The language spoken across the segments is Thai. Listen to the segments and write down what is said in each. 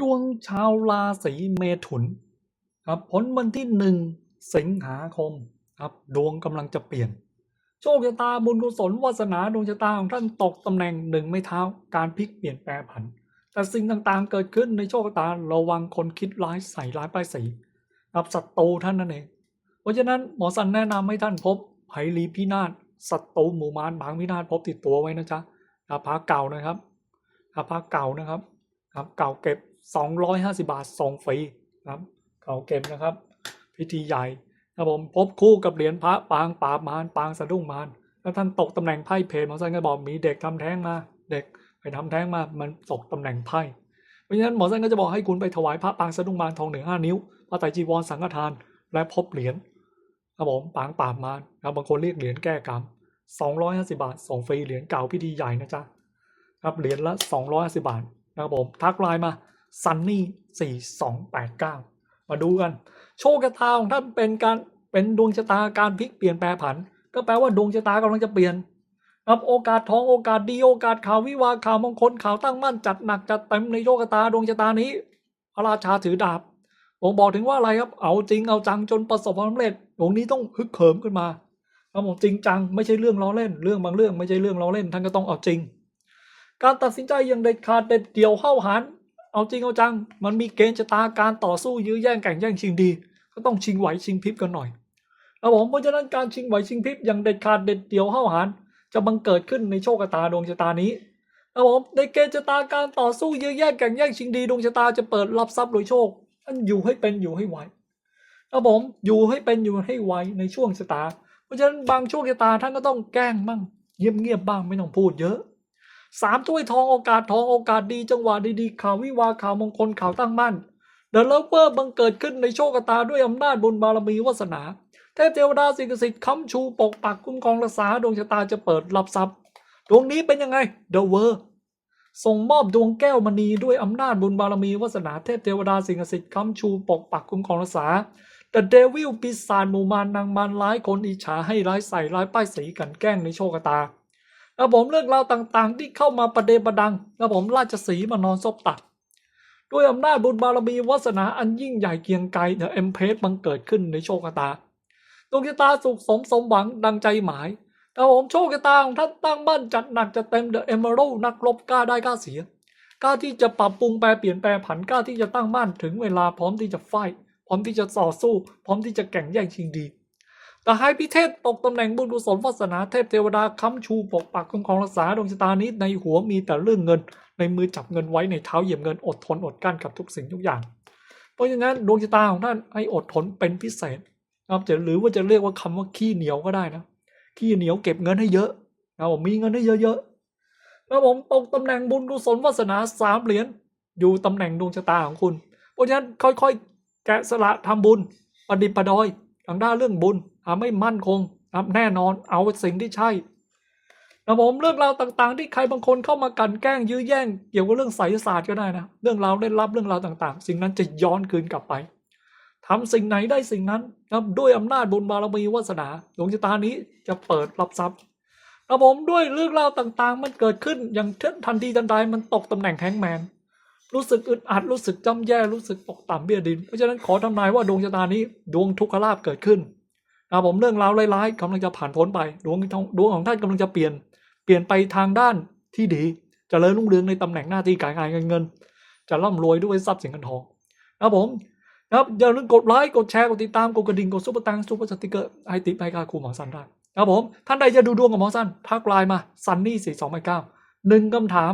ดวงชาวราศีเมถุนครับผลวันที่หนึ่งสิงหาคมครับดวงกำลังจะเปลี่ยน โชคชะตาบุญกุศลวาสนาดวงชะตาของท่านตกตำแหน่งหนึ่งไม่เท้าการพลิกเปลี่ยนแปลผัน แต่สิ่งต่างๆเกิดขึ้นในโชคชะตาระวังคนคิดร้ายใส่ร้ายป้ายสีครับศัตรูท่านนั่นเอง เพราะฉะนั้นหมอสันแนะนำให้ท่านพบไผลีพินาศศัตรูหมู่มารบางพินาศพบติดตัวไว้นะจ๊ะครับพระเก่านะครับครับพระเก่านะครับครับเก่าเก็บ 250 บาทส่งฟรีครับเก่าเก็บนะครับ พิธีใหญ่ครับผมพบคู่กับเหรียญพระปางปราบมารปางสะดุ้งมารแล้วท่านตกตำแหน่งไพ่เพจหมอสันก็บอกมีเด็กทำแท้งมา เด็กไปทำแท้งมามันตกตำแหน่งไพ่เพราะฉะนั้นหมอสันก็จะบอกให้คุณไปถวายพระปางสะดุ้งมารทองหนึ่งห้านิ้วพระไตรจีวรสังฆทาน และพบเหรียญครับผมปางปราบมารครับบางคนเรียกเหรียญแก้กรรม250 บาทส่งฟรีเหรียญเก่าพิธีใหญ่นะจ๊ะครับเหรียญละ 250 บาทนะครับผมทักไลน์มา sunny 4289 มาดูกัน โชคชะตาของท่านเป็นการเป็นดวงชะตาการพลิกเปลี่ยนแปลผัน ก็แปลว่าดวงชะตากำลังจะเปลี่ยนครับโอกาสทองโอกาสดีโอกาสข่าววิวาข่าวมงคลข่าวตั้งมั่นจัดหนักจัดเต็มในโชคชะตาดวงชะตานี้พระราชาถือดาบผมบอกถึงว่าอะไรครับ เอาจริงเอาจังจนประสบความสำเร็จตรงนี้ต้องฮึกเหิมขึ้นมาครับผมจริงจังไม่ใช่เรื่องล้อเล่น เรื่องบางเรื่องไม่ใช่เรื่องล้อเล่นท่านก็ต้องเอาจริง การตัดสินใจอย่างเด็ดขาดเด็ดเดี่ยวเข้าหัน เอาจริงเอาจัง มันมีเกณฑ์ชะตาการต่อสู้ยื้อแย่งแข่งแย่งชิงดี ก็ต้องชิงไหวชิงพริบกันหน่อยครับผมเพราะฉะนั้นการชิงไหวชิงพริบอย่างเด็ดขาดเด็ดเดี่ยวเข้าหันจะบังเกิดขึ้นในโชคชะตาดวงชะตานี้ครับผมในเกณฑ์ชะตาการต่อสู้ยื้อแย่งแข่งแย่งชิงดีดวงชะตาจะเปิดรับทรัพย์โดยโชคท่านอยู่ให้เป็นอยู่ให้ไหวครับผมอยู่ให้เป็นอยู่ให้ไหวในช่วงชะตา เพราะฉะนั้นบางช่วงชะตาท่านก็ต้องแกล้งบ้างเงียบเงียบๆบ้างไม่ต้องพูดเยอะ สามถ้วยทองโอกาสทองโอกาสดีจังหวะดีๆ ข่าววิวาข่าวมงคลข่าวตั้งมั่นเดอะเลเวอร์บังเกิดขึ้นในโชคชะตาด้วยอำนาจบุญบารมีวาสนาเทพเทวดาสิงศักสิทธิ์ค้ำชูปกปักคุ้มครองรักษาดวงชะตาจะเปิดรับทรัพย์ดวงนี้เป็นยังไงเดอะเวอร์ส่งมอบดวงแก้วมณีด้วยอำนาจบุญบารมีวาสนาเทพเทวดาสิงศักสิทธิ์ค้ำชูปกปักคุ้มครองรักษาแต่เดวิลปีศาจหมู่มารนางมารร้ายคนอิจฉาให้ร้ายใส่ร้ายป้ายสีกันแกล้งในโชคชะตา แล้วผมเรื่องราวต่างๆ ที่เข้ามาประเดประดังแล้วผมราชสีมานอนซบตักด้วยอำนาจบุญบารมีวาสนาอันยิ่งใหญ่เกียงไกรเดอะเอ็มเพสบังเกิดขึ้นในโชคชะตาดวงชะตาสุขสมสมหวังดังใจหมายแต่ผมโชคชะตาของท่านตั้งมั่นจัดหนักจัดเต็มเดอะเอเมอรัลนักรบกล้าได้กล้าเสียกล้าที่จะปรับปรุงแปลเปลี่ยนแปลผันกล้าที่จะตั้งมั่นถึงเวลาพร้อมที่จะไฟพร้อมที่จะต่อสู้ พร้อมที่จะแข่งแย่งชิงดี แต่ให้พิเทศตกตำแหน่งบุญกุศลวาสนาเทพเทวดาค้ำชูปกปักคุ้มครองรักษาดวงชะตานี้ในหัวมีแต่เรื่องเงิน ในมือจับเงินไว้ในเท้าเหยียบเงินอดทนอดกั้นกับทุกสิ่งทุกอย่าง เพราะฉะนั้นดวงชะตาของท่านให้อดทนเป็นพิเศษนะครับจะหรือว่าจะเรียกว่าคำว่าขี้เหนียวก็ได้นะขี้เหนียวเก็บเงินให้เยอะนะผมมีเงินให้เยอะๆแล้วผมตกตำแหน่งบุญกุศลวาสนาสามเหรียญอยู่ตำแหน่งดวงชะตาของคุณ เพราะฉะนั้นค่อยๆ แกะสละทำบุญปฏิปดอย ทางด้านเรื่องบุญทำให้มั่นคงครับแน่นอนเอาสิ่งที่ใช่นะผมเรื่องราวต่างๆ ที่ใครบางคนเข้ามากลันแกล้งยื้อแย่งเกี่ยวกับเรื่องไสยศาสตร์ก็ได้นะเรื่องราวเล่นลับเรื่องราวต่างๆ สิ่งนั้นจะย้อนคืนกลับไปทำสิ่งไหนได้สิ่งนั้นนะด้วยอำนาจบุญบารมีวาสนาดวงชะตานี้จะเปิดรับทรัพย์นะผมด้วยเรื่องราวต่างๆ มันเกิดขึ้นอย่างทันทีทันใดมันตกตำแหน่งแฮงแมน รู้สึกอึดอัดรู้สึกจำแย่รู้สึกตกต่ำเบี้ยดิน เพราะฉะนั้นขอทำนายว่าดวงชะตานี้ ดวงทุกขลาภเกิดขึ้นนะผมเรื่องราวร้ายๆกำลังจะผ่านพ้นไป ดวงของดวงของท่านกำลังจะเปลี่ยน เปลี่ยนไปทางด้านที่ดีจเจริญรุ่งเรืองในตำแหน่งหน้าที่การงานเงิน จะร่ำรวยด้วยทรัพย์สินเงินทองนะผมนะครับอย่าลืมกดไลค์กดแชร์กดติดตามกดกระดิ่งกดซุปเปอร์ตังซุปเปอร์สติกเกอร์ให้ติปให้ค่าครูหมอสันได้นะครับผมท่านใดจะดูดวงกับหมอสันทักไลน์มาซันนี่สี่สองเก้าหนึ่งคำถาม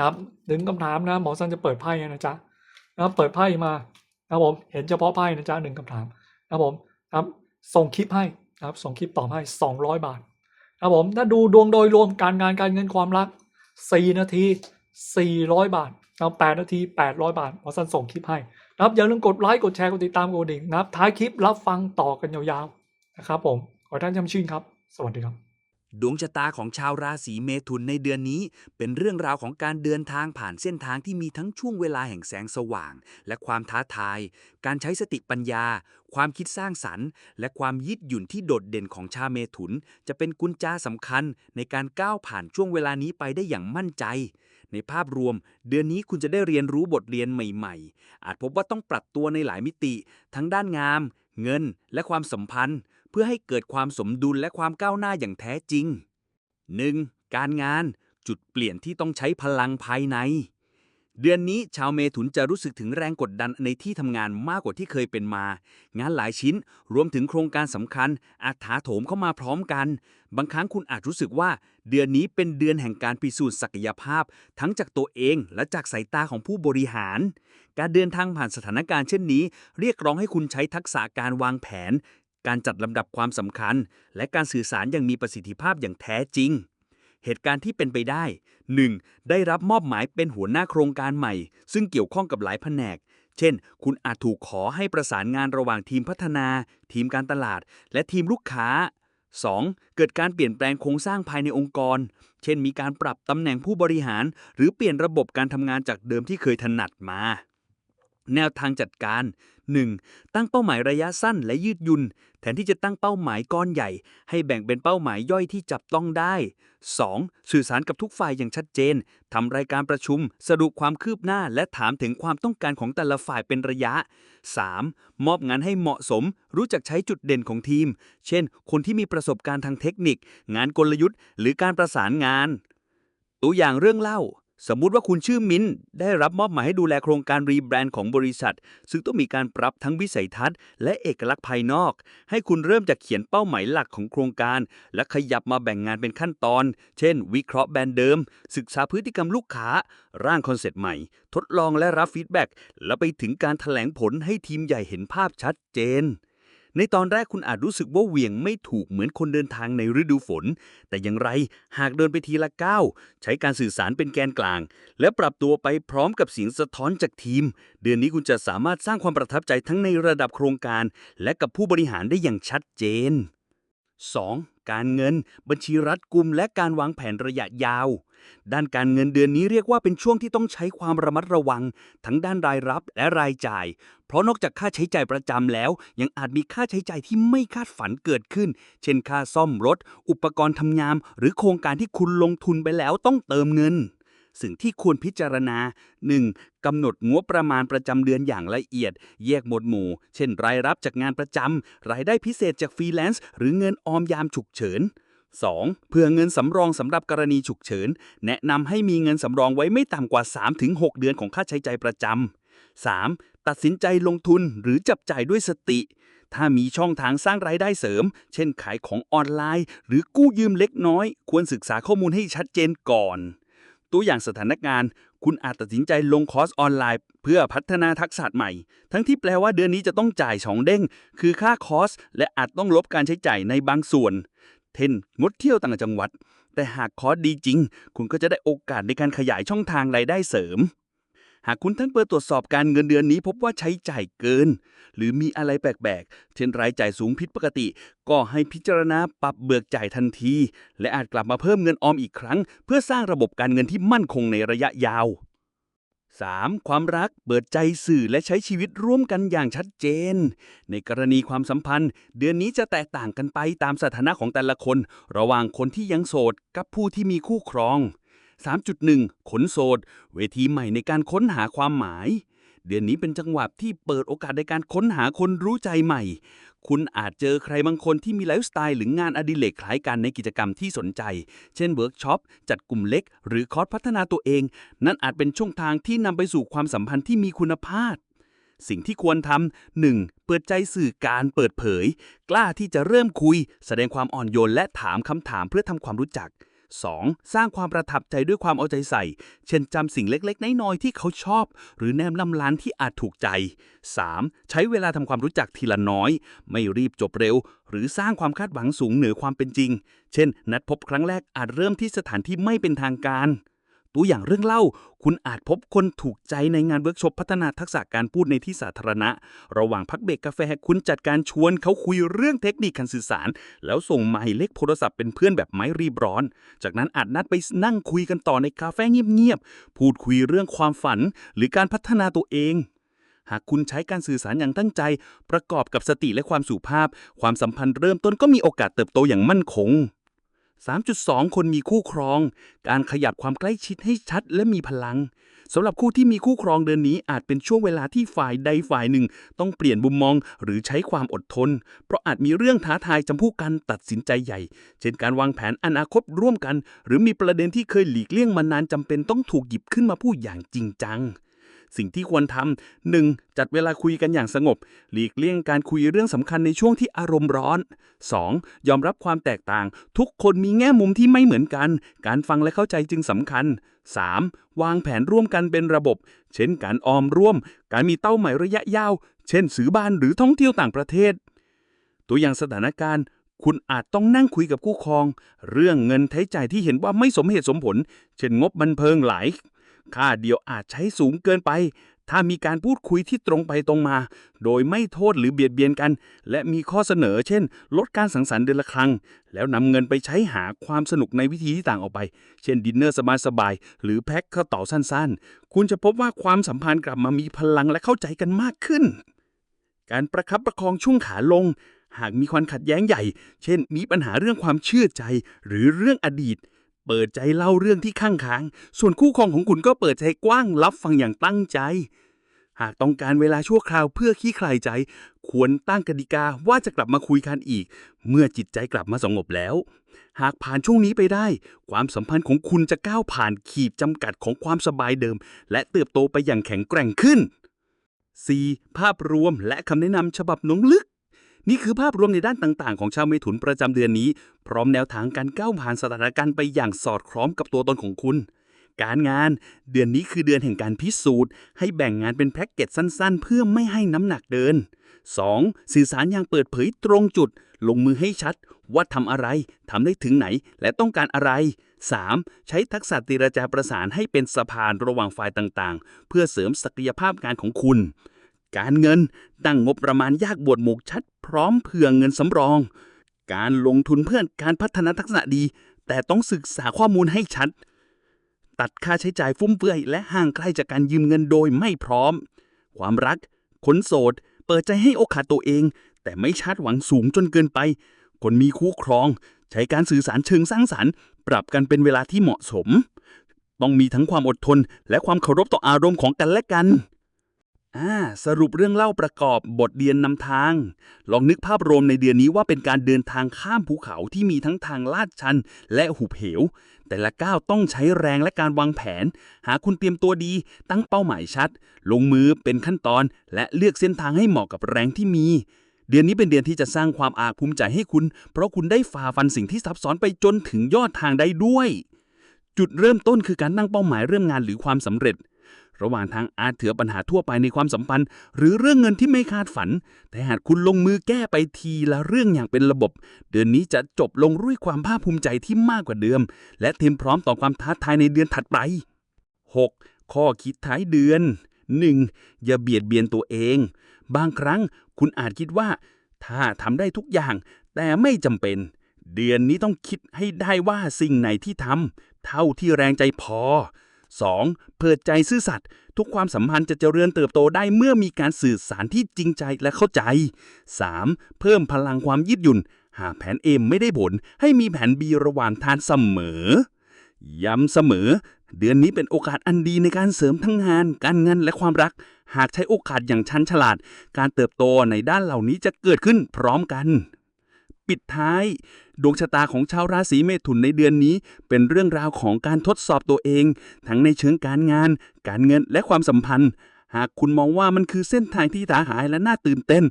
ครับถึงคำถามนะหมอซันจะเปิดไพ่นะจ๊ะนะครับเปิดไพ่มานะครับผมเห็นเฉพาะไพ่นะจ๊ะหนึ่งคำถามนะครับผมครับส่งคลิปให้นะครับส่งคลิปตอบให้สองร้อยบาทนะครับผมถ้าดูดวงโดยรวมการงานการเงินความรักสี่นาทีสี่ร้อยบาทนะครับแปดนาทีแปดร้อยบาทหมอซันส่งคลิปให้นะครับอย่าลืมกดไลค์กดแชร์กดติดตามกดดิ่งนะครับท้ายคลิปรับฟังต่อกันยาวๆนะครับผมขอท่านจำชื่นครับ สวัสดีครับ ดวงชะตาของชาวราศีเมถุนในเดือนนี้ เป็นเรื่องราวของการเดินทางผ่านเส้นทางที่มีทั้งช่วงเวลาแห่งแสงสว่าง และความท้าทาย การใช้สติปัญญา ความคิดสร้างสรรค์ และความยืดหยุ่นที่โดดเด่นของชาวเมถุน จะเป็นกุญแจสำคัญในการก้าวผ่านช่วงเวลานี้ไปได้อย่างมั่นใจ ในภาพรวม เดือนนี้คุณจะได้เรียนรู้บทเรียนใหม่ ๆ อาจพบว่าต้องปรับตัวในหลายมิติ ทั้งด้านงาม เงิน และความสัมพันธ์ พื่อให้เกิดความสมดุลและความก้าวหน้าอย่างแท้จริง 1. การงานจุดเปลี่ยนที่ต้องใช้พลังภายใน เดือนนี้ชาวเมถุนจะรู้สึกถึงแรงกดดันในที่ทำงานมากกว่าที่เคยเป็นมา งานหลายชิ้นรวมถึงโครงการสำคัญ อาจถาโถมเข้ามาพร้อมกัน บางครั้งคุณอาจรู้สึกว่า เดือนนี้เป็นเดือนแห่งการพิสูจน์ศักยภาพ ทั้งจากตัวเองและจากสายตาของผู้บริหาร การเดินทางผ่านสถานการณ์เช่นนี้ เรียกร้องให้คุณใช้ทักษะการวางแผน การจัดลำดับความสำคัญ และการสื่อสารอย่างมีประสิทธิภาพอย่างแท้จริง เหตุการณ์ที่เป็นไปได้ 1. ได้รับมอบหมายเป็นหัวหน้าโครงการใหม่ ซึ่งเกี่ยวข้องกับหลายแผนก เช่น คุณอาจถูกขอให้ประสานงานระหว่างทีมพัฒนา ทีมการตลาด และทีมลูกค้า 2. เกิดการเปลี่ยนแปลงโครงสร้างภายในองค์กร เช่น มีการปรับตำแหน่งผู้บริหาร หรือเปลี่ยนระบบการทำงานจากเดิมที่เคยถนัดมา แนวทางจัดการ 1. ตั้งเป้าหมายระยะสั้นและยืดหยุ่นแทนที่จะตั้งเป้าหมายก้อนใหญ่ ให้แบ่งเป็นเป้าหมายย่อยที่จับต้องได้ 2. สื่อสารกับทุกฝ่ายอย่างชัดเจน ทำรายการประชุม สรุปความคืบหน้า และถามถึงความต้องการของแต่ละฝ่ายเป็นระยะ 3. มอบงานให้เหมาะสม รู้จักใช้จุดเด่นของทีม เช่น คนที่มีประสบการณ์ทางเทคนิค งานกลยุทธ์ หรือการประสานงาน ตัวอย่างเรื่องเล่า สมมุติว่าคุณชื่อมิ้นได้รับมอบหมายให้ดูแลโครงการรีแบรนด์ของบริษัท ซึ่งต้องมีการปรับทั้งวิสัยทัศน์และเอกลักษณ์ภายนอก ให้คุณเริ่มจากเขียนเป้าหมายหลักของโครงการ และขยับมาแบ่งงานเป็นขั้นตอน เช่น วิเคราะห์แบรนด์เดิม ศึกษาพฤติกรรมลูกค้า ร่างคอนเซ็ปต์ใหม่ ทดลองและรับฟีดแบ็กแล้วไปถึงการแถลงผลให้ทีมใหญ่เห็นภาพชัดเจน ในตอนแรกคุณอาจรู้สึกว่าเหวี่ยงไม่ถูกเหมือนคนเดินทางในฤดูฝน แต่อย่างไรหากเดินไปทีละก้าวใช้การสื่อสารเป็นแกนกลาง และปรับตัวไปพร้อมกับเสียงสะท้อนจากทีม เดือนนี้คุณจะสามารถสร้างความประทับใจทั้งในระดับโครงการ และกับผู้บริหารได้อย่างชัดเจน 2. การเงิน บัญชีรัฐกุมและการวางแผนระยะยาว ด้านการเงินเดือนนี้เรียกว่าเป็นช่วงที่ต้องใช้ความระมัดระวัง ทั้งด้านรายรับและรายจ่าย เพราะนอกจากค่าใช้จ่ายประจำแล้ว ยังอาจมีค่าใช้จ่ายที่ไม่คาดฝันเกิดขึ้น เช่นค่าซ่อมรถ อุปกรณ์ทำงานหรือโครงการที่คุณลงทุนไปแล้วต้องเติมเงิน สิ่งที่ควรพิจารณา 1. กำหนดงบประมาณประจำเดือนอย่างละเอียด แยกหมวดหมู่ เช่น รายรับจากงานประจำรายได้พิเศษจากฟรีแลนซ์หรือเงินออมยามฉุกเฉิน 2. เพื่อเงินสำรองสำหรับกรณีฉุกเฉิน แนะนำให้มีเงินสำรองไว้ไม่ต่ำกว่า 3-6 เดือนของค่าใช้จ่ายประจำ 3. ตัดสินใจลงทุนหรือจับจ่ายด้วยสติ ถ้ามีช่องทางสร้างรายได้เสริม เช่นขายของออนไลน์ หรือกู้ยืมเล็กน้อย ควรศึกษาข้อมูลให้ชัดเจนก่อน ตัวอย่างสถานการณ์ คุณอาจตัดสินใจลงคอร์สออนไลน์ เพื่อพัฒนาทักษะใหม่ ทั้งที่แปลว่าเดือนนี้จะต้องจ่ายสองเด้ง คือค่าคอร์สและอาจต้องลบการใช้จ่ายในบางส่วน เช่นงดเที่ยวต่างจังหวัด แต่หากคอร์สดีจริง คุณก็จะได้โอกาสในการขยายช่องทางรายได้เสริม หากคุณทั้งเปิดตรวจสอบการเงินเดือนนี้พบว่าใช้จ่ายเกิน หรือมีอะไรแปลกๆ เช่นรายจ่ายสูงผิดปกติ ก็ให้พิจารณาปรับเบิกจ่ายทันที และอาจกลับมาเพิ่มเงินออมอีกครั้ง เพื่อสร้างระบบการเงินที่มั่นคงในระยะยาว 3. ความรักเปิดใจสื่อและใช้ชีวิตร่วมกันอย่างชัดเจน ในกรณีความสัมพันธ์ เดือนนี้จะแตกต่างกันไปตามสถานะของแต่ละคน ระหว่างคนที่ยังโสดกับผู้ที่มีคู่ครอง 3.1 ขนโสด เวทีใหม่ในการค้นหาความหมาย เดือนนี้เป็นจังหวะที่เปิดโอกาสในการค้นหาคนรู้ใจใหม่ คุณอาจเจอใครบางคนที่มีไลฟ์สไตล์หรืองานอดิเรกคล้ายกันในกิจกรรมที่สนใจ เช่นเวิร์กช็อป จัดกลุ่มเล็ก หรือคอร์สพัฒนาตัวเอง นั่นอาจเป็นช่องทางที่นำไปสู่ความสัมพันธ์ที่มีคุณภาพ สิ่งที่ควรทำ 1. เปิดใจสื่อการเปิดเผย กล้าที่จะเริ่มคุย แสดงความอ่อนโยนและถามคำถามเพื่อทำความรู้จัก 2. สร้างความประทับใจด้วยความเอาใจใส่ เช่นจำสิ่งเล็กๆ น้อยๆ ที่เขาชอบ หรือแนมนำร้านที่อาจถูกใจ 3. ใช้เวลาทำความรู้จักทีละน้อย ไม่รีบจบเร็ว หรือสร้างความคาดหวังสูงเหนือความเป็นจริง เช่น นัดพบครั้งแรกอาจเริ่มที่สถานที่ไม่เป็นทางการ ตัวอย่างเรื่องเล่า คุณอาจพบคนถูกใจในงานเวิร์กช็อปพัฒนาทักษะการพูดในที่สาธารณะ ระหว่างพักเบรกกาแฟคุณจัดการชวนเขาคุยเรื่องเทคนิคการสื่อสาร แล้วส่งหมายเลขโทรศัพท์เป็นเพื่อนแบบไม่รีบร้อน จากนั้นอาจนัดไปนั่งคุยกันต่อในคาเฟ่เงียบๆพูดคุยเรื่องความฝัน หรือการพัฒนาตัวเองหากคุณใช้การสื่อสารอย่างตั้งใจ ประกอบกับสติและความสุภาพ ความสัมพันธ์เริ่มต้นก็มีโอกาสเติบโตอย่างมั่นคง 3.2 คนมีคู่ครอง การขยับความใกล้ชิดให้ชัดและมีพลังสำหรับคู่ที่มีคู่ครองเดือนนี้อาจเป็นช่วงเวลาที่ฝ่ายใดฝ่ายหนึ่ง ต้องเปลี่ยนมุมมองหรือใช้ความอดทน เพราะอาจมีเรื่องท้าทายจำพวกกันตัดสินใจใหญ่ เช่นการวางแผนอนาคตร่วมกัน หรือมีประเด็นที่เคยหลีกเลี่ยงมานานจำเป็นต้องถูกหยิบขึ้นมาพูดอย่างจริงจัง สิ่งที่ควรทำหนึ่งจัดเวลาคุยกันอย่างสงบ หลีกเลี่ยงการคุยเรื่องสำคัญในช่วงที่อารมณ์ร้อน 2. ยอมรับความแตกต่าง ทุกคนมีแง่มุมที่ไม่เหมือนกัน การฟังและเข้าใจจึงสำคัญ 3. วางแผนร่วมกันเป็นระบบ เช่นการออมร่วม การมีเต้าหมายระยะยาว เช่นซื้อบ้านหรือท่องเที่ยวต่างประเทศ ตัวอย่างสถานการณ์คุณอาจต้องนั่งคุยกับคู่ครอง เรื่องเงินใช้จ่ายที่เห็นว่าไม่สมเหตุสมผล เช่นงบบันเทิงหลาย ค่าเดียวอาจใช้สูงเกินไป ถ้ามีการพูดคุยที่ตรงไปตรงมา โดยไม่โทษหรือเบียดเบียนกัน และมีข้อเสนอ เช่น ลดการสังสรรค์เดือนละครั้ง แล้วนำเงินไปใช้หาความสนุกในวิธีที่ต่างออกไป เช่นดินเนอร์สบายๆหรือแพ็คข้าวต่อสั้นๆ คุณจะพบว่าความสัมพันธ์กลับมามีพลังและเข้าใจกันมากขึ้น การประคับประคองช่วงขาลง หากมีความขัดแย้งใหญ่ เช่น มีปัญหาเรื่องความเชื่อใจ หรือเรื่องอดีต เปิดใจเล่าเรื่องที่ข้างค้าง ส่วนคู่ครองของคุณก็เปิดใจกว้างรับฟังอย่างตั้งใจ หากต้องการเวลาชั่วคราวเพื่อขี้คลายใจ ควรตั้งกติกาว่าจะกลับมาคุยกันอีก เมื่อจิตใจกลับมาสงบแล้ว หากผ่านช่วงนี้ไปได้ ความสัมพันธ์ของคุณจะก้าวผ่านขีดจำกัดของความสบายเดิม และเติบโตไปอย่างแข็งแกร่งขึ้น 4. ภาพรวมและคำแนะนำฉบับหนงลึก นี่คือภาพรวมในด้านต่างๆ ของชาวเมถุนประจำเดือนนี้ พร้อมแนวทางการก้าวผ่านสถานการณ์ไปอย่างสอดคล้องกับตัวตนของคุณ การงานเดือนนี้คือเดือนแห่งการพิสูจน์ ให้แบ่งงานเป็นแพ็กเกจสั้นๆ เพื่อไม่ให้น้ำหนักเดิน 2. สื่อสารอย่างเปิดเผยตรงจุด ลงมือให้ชัด ว่าทำอะไรทำได้ถึงไหน และต้องการอะไร 3. ใช้ทักษะเจรจาประสานให้เป็นสะพานระหว่างฝ่ายต่างๆ เพื่อเสริมศักยภาพงานของคุณ การเงิน ตั้งงบประมาณยากบวดหมกชัด พร้อมเผื่อเงินสำรอง การลงทุนเพื่อการพัฒนาทักษะดี แต่ต้องศึกษาข้อมูลให้ชัด ตัดค่าใช้จ่ายฟุ่มเฟือย และห่างไกลจากการยืมเงินโดยไม่พร้อม ความรักคนโสด เปิดใจให้โอกาสตัวเอง แต่ไม่ชาดหวังสูงจนเกินไป คนมีคู่ครอง ใช้การสื่อสารเชิงสร้างสรรค์ ปรับกันเป็นเวลาที่เหมาะสม ต้องมีทั้งความอดทน และความเคารพต่ออารมณ์ของกันและกัน อ่าสรุปเรื่องเล่าประกอบบทเรียนนำทาง ลองนึกภาพรวมในเดือนนี้ว่าเป็นการเดินทางข้ามภูเขาที่มีทั้งทางลาดชัน และหุบเหว แต่ละก้าวต้องใช้แรงและการวางแผน หาคุณเตรียมตัวดี ตั้งเป้าหมายชัด ลงมือเป็นขั้นตอน และเลือกเส้นทางให้เหมาะกับแรงที่มี เดือนนี้เป็นเดือนที่จะสร้างความอาภูมิใจให้คุณ เพราะคุณได้ฝ่าฟันสิ่งที่ซับซ้อนไปจนถึงยอดทางได้ด้วย จุดเริ่มต้นคือการตั้งเป้าหมายเรื่องงานหรือความสำเร็จ ระหว่างทางอาจเถือปัญหาทั่วไปในความสัมพันธ์ หรือเรื่องเงินที่ไม่คาดฝัน แต่หากคุณลงมือแก้ไปทีละเรื่องอย่างเป็นระบบ เดือนนี้จะจบลงด้วยความภาคภูมิใจที่มากกว่าเดิม และเตรียมพร้อมต่อความท้าทายในเดือนถัดไป 6. ข้อคิดท้ายเดือน 1. อย่าเบียดเบียนตัวเอง บางครั้งคุณอาจคิดว่า ถ้าทำได้ทุกอย่าง แต่ไม่จำเป็น เดือนนี้ต้องคิดให้ได้ว่าสิ่งไหนที่ทำเท่าที่แรงใจพอ 2. เปิดใจซื่อสัตย์ทุกความสัมพันธ์จะเจริญเติบโตได้เมื่อมีการสื่อสารที่จริงใจและเข้าใจ 3. เพิ่มพลังความยืดหยุ่น หากแผน A ไม่ได้ผล ให้มีแผน B ระหว่างทางเสมอ ย้ำเสมอ เดือนนี้เป็นโอกาสอันดีในการเสริมทั้งงาน การเงินและความรัก หากใช้โอกาสอย่างชันฉลาด การเติบโตในด้านเหล่านี้จะเกิดขึ้นพร้อมกัน ปิดท้าย ดวงชะตาของชาวราศีเมถุนในเดือนนี้ เป็นเรื่องราวของการทดสอบตัวเอง ทั้งในเชิงการงาน การเงินและความสัมพันธ์ หากคุณมองว่ามันคือเส้นทางที่ท้าหายและน่าตื่นเต้น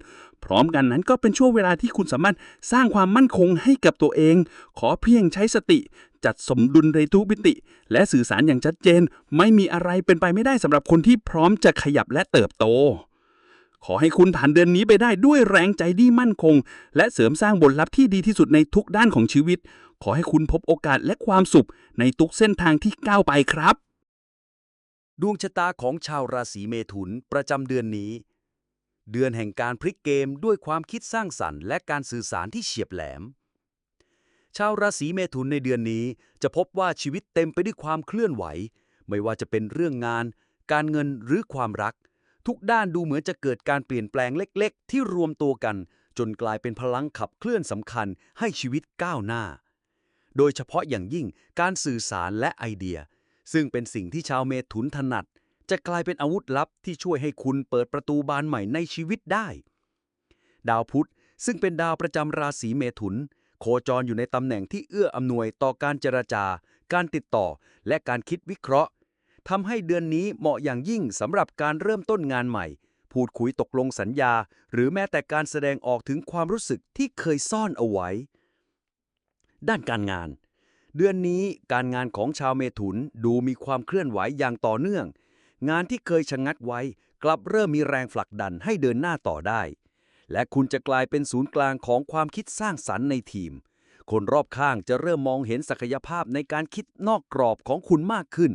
พร้อมกันนั้นก็เป็นช่วงเวลาที่คุณสามารถสร้างความมั่นคงให้กับตัวเอง ขอเพียงใช้สติ จัดสมดุลในทุกมิติ และสื่อสารอย่างชัดเจน ไม่มีอะไรเป็นไปไม่ได้สำหรับคนที่พร้อมจะขยับและเติบโต ขอให้คุณผ่านเดือนนี้ไปได้ด้วยแรงใจที่มั่นคง และเสริมสร้างบทลับที่ดีที่สุดในทุกด้านของชีวิต ขอให้คุณพบโอกาสและความสุขในทุกเส้นทางที่ก้าวไปครับ ดวงชะตาของชาวราศีเมถุนประจำเดือนนี้ เดือนแห่งการพลิกเกมด้วยความคิดสร้างสรรค์และการสื่อสารที่เฉียบแหลม ชาวราศีเมถุนในเดือนนี้จะพบว่าชีวิตเต็มไปด้วยความเคลื่อนไหว ไม่ว่าจะเป็นเรื่องงาน การเงินหรือความรัก ทุกด้านดูเหมือนจะเกิดการเปลี่ยนแปลงเล็ก ๆ ที่รวมตัวกัน จนกลายเป็นพลังขับเคลื่อนสำคัญให้ชีวิตก้าวหน้า โดยเฉพาะอย่างยิ่งการสื่อสารและไอเดีย ซึ่งเป็นสิ่งที่ชาวเมถุนถนัด จะกลายเป็นอาวุธลับที่ช่วยให้คุณเปิดประตูบานใหม่ในชีวิตได้ ดาวพุธซึ่งเป็นดาวประจำราศีเมถุน โคจรอยู่ในตำแหน่งที่เอื้ออำนวยต่อการเจรจา การติดต่อ และการคิดวิเคราะห์ ทำให้เดือนนี้เหมาะอย่างยิ่งสำหรับการเริ่มต้นงานใหม่ พูดคุยตกลงสัญญา หรือแม้แต่การแสดงออกถึงความรู้สึกที่เคยซ่อนเอาไว้ ด้านการงาน เดือนนี้การงานของชาวเมถุนดูมีความเคลื่อนไหวอย่างต่อเนื่อง งานที่เคยชะงักไว้ กลับเริ่มมีแรงผลักดันให้เดินหน้าต่อได้ และคุณจะกลายเป็นศูนย์กลางของความคิดสร้างสรรค์ในทีม คนรอบข้างจะเริ่มมองเห็นศักยภาพในการคิดนอกกรอบของคุณมากขึ้น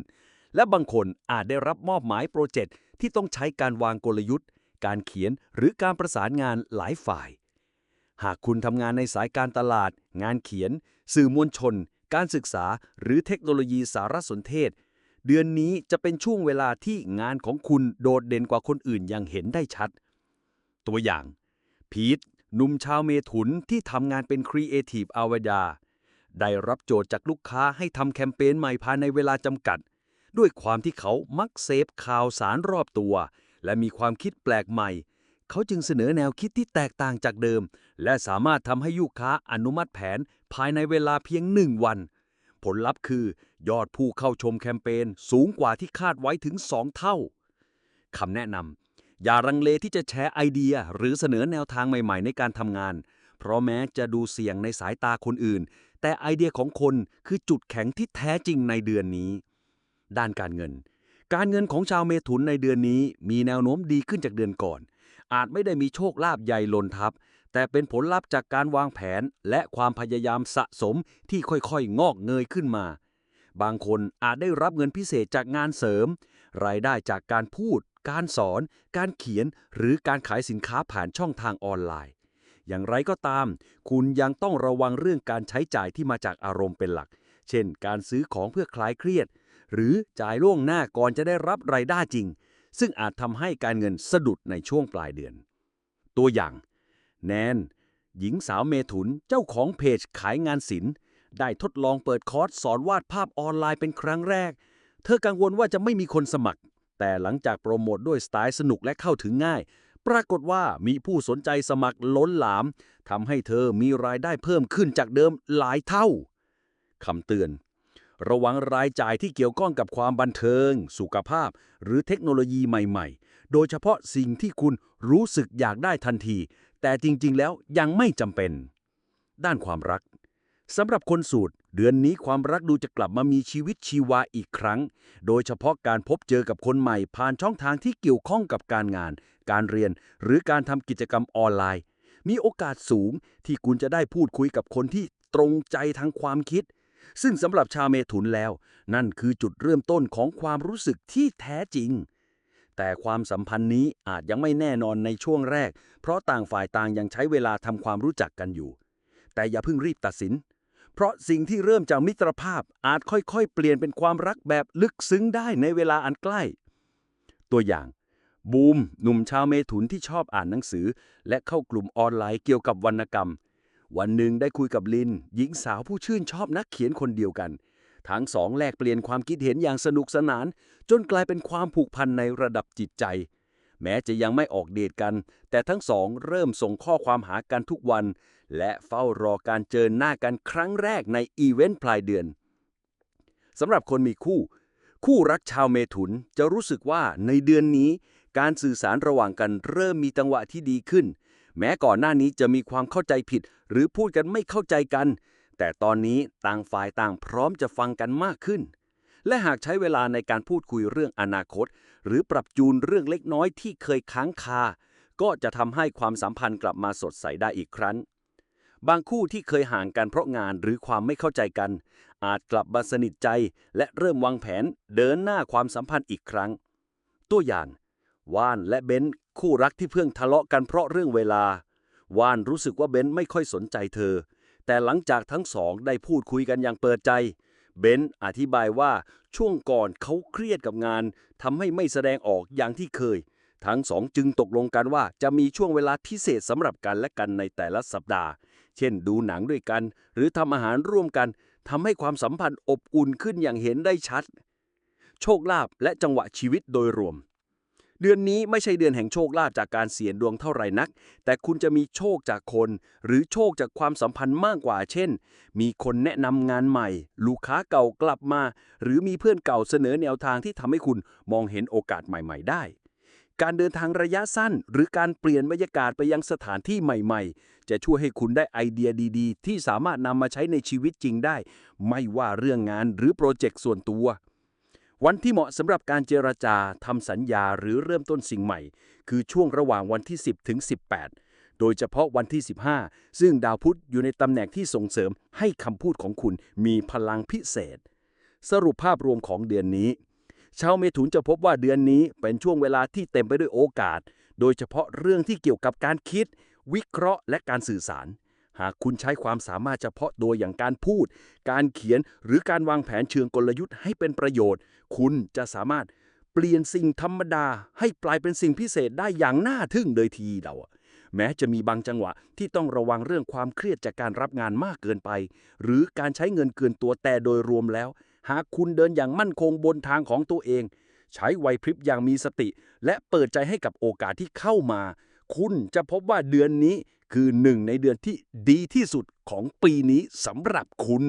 และบางคนอาจได้รับมอบหมายโปรเจกต์ที่ต้องใช้การวางกลยุทธ์ การเขียนหรือการประสานงานหลายฝ่าย หากคุณทำงานในสายการตลาด งานเขียน สื่อมวลชน การศึกษา หรือเทคโนโลยีสารสนเทศ เดือนนี้จะเป็นช่วงเวลาที่งานของคุณโดดเด่นกว่าคนอื่นอย่างเห็นได้ชัด ตัวอย่าง พีทหนุ่มชาวเมถุนที่ทำงานเป็น Creative a v a d a ได้รับโจทย์จากลูกค้าให้ทำแคมเปญใหม่ภายในเวลาจำกัด ด้วยความที่เขามักเซฟข่าวสารรอบตัว และมีความคิดแปลกใหม่ เขาจึงเสนอแนวคิดที่แตกต่างจากเดิม และสามารถทำให้ลูกค้าอนุมัติแผนภายในเวลาเพียงหนึ่งวัน ผลลัพธ์คือยอดผู้เข้าชมแคมเปญสูงกว่าที่คาดไว้ถึง 2 เท่าคำแนะนำอย่ารังเลที่จะแชร์ไอเดีย หรือเสนอแนวทางใหม่ ๆ ในการทำงาน เพราะแม้จะดูเสี่ยงในสายตาคนอื่น แต่ไอเดียของคนคือจุดแข็งที่แท้จริงในเดือนนี้ ด้านการเงิน การเงินของชาวเมถุนในเดือนนี้มีแนวโน้มดีขึ้นจากเดือนก่อน อาจไม่ได้มีโชคลาภใหญ่หล่นทับ แต่เป็นผลลัพธ์จากการวางแผนและความพยายามสะสมที่ค่อยๆ งอกเงยขึ้นมา บางคนอาจได้รับเงินพิเศษจากงานเสริม รายได้จากการพูด การสอน การเขียน หรือการขายสินค้าผ่านช่องทางออนไลน์อย่างไรก็ตาม คุณยังต้องระวังเรื่องการใช้จ่ายที่มาจากอารมณ์เป็นหลัก เช่น การซื้อของเพื่อคลายเครียด หรือจ่ายล่วงหน้าก่อนจะได้รับรายได้จริง ซึ่งอาจทำให้การเงินสะดุดในช่วงปลายเดือน ตัวอย่าง แนน หญิงสาวเมถุนเจ้าของเพจขายงานศิลป์ ได้ทดลองเปิดคอร์สสอนวาดภาพออนไลน์เป็นครั้งแรก เธอกังวลว่าจะไม่มีคนสมัคร แต่หลังจากโปรโมทด้วยสไตล์สนุกและเข้าถึงง่ายปรากฏว่ามีผู้สนใจสมัครล้นหลามทำให้เธอมีรายได้เพิ่มขึ้นจากเดิมหลายเท่าคำเตือน ระวังรายจ่ายที่เกี่ยวข้องกับความบันเทิง สุขภาพ หรือเทคโนโลยีใหม่ๆ โดยเฉพาะสิ่งที่คุณรู้สึกอยากได้ทันที แต่จริงๆ แล้วยังไม่จำเป็น ด้านความรักสำหรับคนสูตร เดือนนี้ความรักดูจะกลับมามีชีวิตชีวาอีกครั้ง โดยเฉพาะการพบเจอกับคนใหม่ ผ่านช่องทางที่เกี่ยวข้องกับการงาน การเรียน หรือการทำกิจกรรมออนไลน์ มีโอกาสสูงที่คุณจะได้พูดคุยกับคนที่ตรงใจทางความคิด ซึ่งสำหรับชาวเมถุนแล้ว นั่นคือจุดเริ่มต้นของความรู้สึกที่แท้จริง แต่ความสัมพันธ์นี้อาจยังไม่แน่นอนในช่วงแรก เพราะต่างฝ่ายต่างยังใช้เวลาทำความรู้จักกันอยู่ แต่อย่าเพิ่งรีบตัดสิน เพราะสิ่งที่เริ่มจากมิตรภาพอาจค่อยๆ เปลี่ยนเป็นความรักแบบลึกซึ้งได้ในเวลาอันใกล้ ตัวอย่างบูม หนุ่มชาวเมถุนที่ชอบอ่านหนังสือ และเข้ากลุ่มออนไลน์เกี่ยวกับวรรณกรรม วันหนึ่งได้คุยกับลิน หญิงสาวผู้ชื่นชอบนักเขียนคนเดียวกัน ทั้งสองแลกเปลี่ยนความคิดเห็นอย่างสนุกสนาน จนกลายเป็นความผูกพันในระดับจิตใจ แม้จะยังไม่ออกเดทกัน แต่ทั้งสองเริ่มส่งข้อความหากันทุกวัน และเฝ้ารอการเจอหน้ากันครั้งแรกในอีเวนต์ปลายเดือนสำหรับคนมีคู่ คู่รักชาวเมถุนจะรู้สึกว่าในเดือนนี้ การสื่อสารระหว่างกันเริ่มมีจังหวะที่ดีขึ้น แม้ก่อนหน้านี้จะมีความเข้าใจผิด หรือพูดกันไม่เข้าใจกัน แต่ตอนนี้ต่างฝ่ายต่างพร้อมจะฟังกันมากขึ้น และหากใช้เวลาในการพูดคุยเรื่องอนาคต หรือปรับจูนเรื่องเล็กน้อยที่เคยค้างคา ก็จะทำให้ความสัมพันธ์กลับมาสดใสได้อีกครั้ง บางคู่ที่เคยห่างกันเพราะงานหรือความไม่เข้าใจกัน อาจกลับมาสนิทใจ และเริ่มวางแผนเดินหน้าความสัมพันธ์อีกครั้ง ตัวอย่าง ว่านและเบนคู่รักที่เพิ่งทะเลาะกันเพราะเรื่องเวลา ว่านรู้สึกว่าเบนไม่ค่อยสนใจเธอ แต่หลังจากทั้งสองได้พูดคุยกันอย่างเปิดใจ เบนอธิบายว่าช่วงก่อนเขาเครียดกับงานทำให้ไม่แสดงออกอย่างที่เคย ทั้งสองจึงตกลงกันว่าจะมีช่วงเวลาพิเศษสำหรับกันและกันในแต่ละสัปดาห์ เช่น ดูหนังด้วยกัน หรือทำอาหารร่วมกันทำให้ความสัมพันธ์อบอุ่นขึ้นอย่างเห็นได้ชัด โชคลาภและจังหวะชีวิตโดยรวม เดือนนี้ไม่ใช่เดือนแห่งโชคลาภจากการเสี่ยงดวงเท่าไหร่นัก แต่คุณจะมีโชคจากคน หรือโชคจากความสัมพันธ์มากกว่า เช่น มีคนแนะนำงานใหม่ ลูกค้าเก่ากลับมา หรือมีเพื่อนเก่าเสนอแนวทางที่ทำให้คุณมองเห็นโอกาสใหม่ ๆ ได้ การเดินทางระยะสั้น หรือการเปลี่ยนบรรยากาศไปยังสถานที่ใหม่ ๆ จะช่วยให้คุณได้ไอเดียดี ๆ ที่สามารถนำมาใช้ในชีวิตจริงได้ ไม่ว่าเรื่องงานหรือโปรเจกต์ส่วนตัว วันที่เหมาะสำหรับการเจรจาทำสัญญาหรือเริ่มต้นสิ่งใหม่ คือช่วงระหว่างวันที่ 10 ถึง 18 โดยเฉพาะวันที่ 15 ซึ่งดาวพุธอยู่ในตำแหน่งที่ส่งเสริมให้คำพูดของคุณมีพลังพิเศษ สรุปภาพรวมของเดือนนี้ ชาวเมถุนจะพบว่าเดือนนี้เป็นช่วงเวลาที่เต็มไปด้วยโอกาส โดยเฉพาะเรื่องที่เกี่ยวกับการคิด วิเคราะห์และการสื่อสาร หากคุณใช้ความสามารถเฉพาะตัวอย่างการพูด การเขียนหรือการวางแผนเชิงกลยุทธ์ให้เป็นประโยชน์ คุณจะสามารถเปลี่ยนสิ่งธรรมดา ให้กลายเป็นสิ่งพิเศษได้อย่างน่าทึ่งเลยทีเดียวแม้จะมีบางจังหวะที่ต้องระวังเรื่องความเครียดจากการรับงานมากเกินไป หรือการใช้เงินเกินตัวแต่โดยรวมแล้ว หากคุณเดินอย่างมั่นคงบนทางของตัวเอง ใช้ไหวพริบอย่างมีสติ และเปิดใจให้กับโอกาสที่เข้ามา คุณจะพบว่าเดือนนี้ คือหนึ่งในเดือนที่ดีที่สุดของปีนี้สำหรับคุณ